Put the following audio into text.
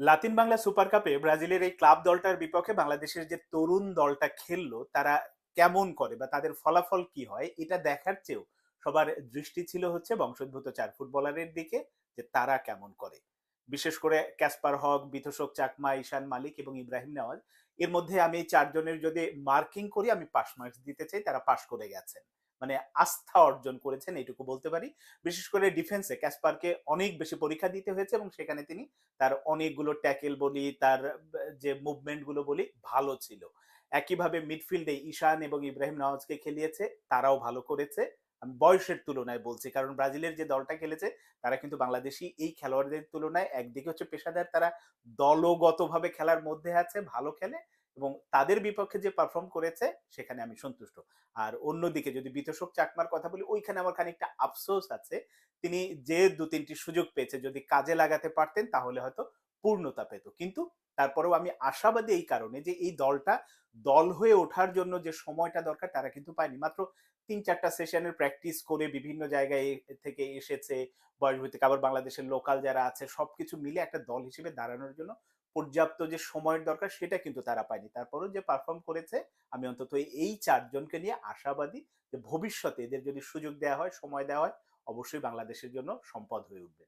Latin Bangla super কাপে ব্রাজিলের এই ক্লাব দলটার বিপক্ষে বাংলাদেশের যে তরুণ দলটা খেললো, তারা কেমন করে বা তাদের ফলাফল কি হয়, এটা দেখার চেয়েও সবার দৃষ্টি ছিল হচ্ছে বংশোদ্ভূত চার ফুটবলারের দিকে যে তারা কেমন করে। বিশেষ করে ক্যাসপার হক বিথোষক চাকমা, ঈশান মালিক এবং ইব্রাহিম নেওয়াজ। এর মধ্যে আমি চারজনের যদি মার্কিং করি, আমি পাস মার্কস দিতে চাই, তারা পাশ করে গেছেন। মানে আস্থা অর্জন করেছেন এইটুকু বলতে পারি। বিশেষ করে ডিফেন্সে ক্যাসপারকে অনেক বেশি পরীক্ষা দিতে হয়েছে এবং সেখানে তিনি তার অনেকগুলো ট্যাকেল বলি, তার যে মুভমেন্টগুলো বলি, ভালো ছিল। একইভাবে মিডফিল্ডে ঈশান এবং ইব্রাহিম নওয়াজকে খেলিয়েছে, তারাও ভালো করেছে। আমি বয়সের তুলনায় বলছি, কারণ ব্রাজিলের যে দলটা খেলেছে, তারা কিন্তু বাংলাদেশি এই খেলোয়াড়দের তুলনায় একদিকে হচ্ছে পেশাদার, তারা দলগতভাবে খেলার মধ্যে আছে, ভালো খেলে। এবং তাদের বিপক্ষে যে পারফর্ম করেছে, সেখানে আমি সন্তুষ্ট। আর অন্যদিকে যদি বিতোষক চাকমার কথা বলি, ওইখানে আমার খানিকটা আফসোস আছে। তিনি যে দু তিনটি সুযোগ পেয়েছে, যদি কাজে লাগাতে পারতেন, তাহলে হয়তো পূর্ণতা পেত। কিন্তু তারপরেও আমি আশাবাদী এই কারণে যে এই দলটা দল হয়ে ওঠার জন্য যে সময়টা দরকার, তারা কিন্তু পায়নি। মাত্র তিন চারটা সেশনের প্র্যাকটিস করে বিভিন্ন জায়গায় থেকে এসেছে বয়স বয়সভিত্তিক আবার বাংলাদেশের লোকাল যারা আছে, সবকিছু মিলে একটা দল হিসেবে দাঁড়ানোর জন্য পর্যাপ্ত যে সময়ের দরকার সেটা কিন্তু তারা পায়নি। তারপরও যে পারফর্ম করেছে, আমি অন্তত এই চারজনকে নিয়ে আশাবাদী যে ভবিষ্যতে এদের যদি সুযোগ দেওয়া হয়, সময় দেওয়া হয়, অবশ্যই বাংলাদেশের জন্য সম্পদ হয়ে উঠবে।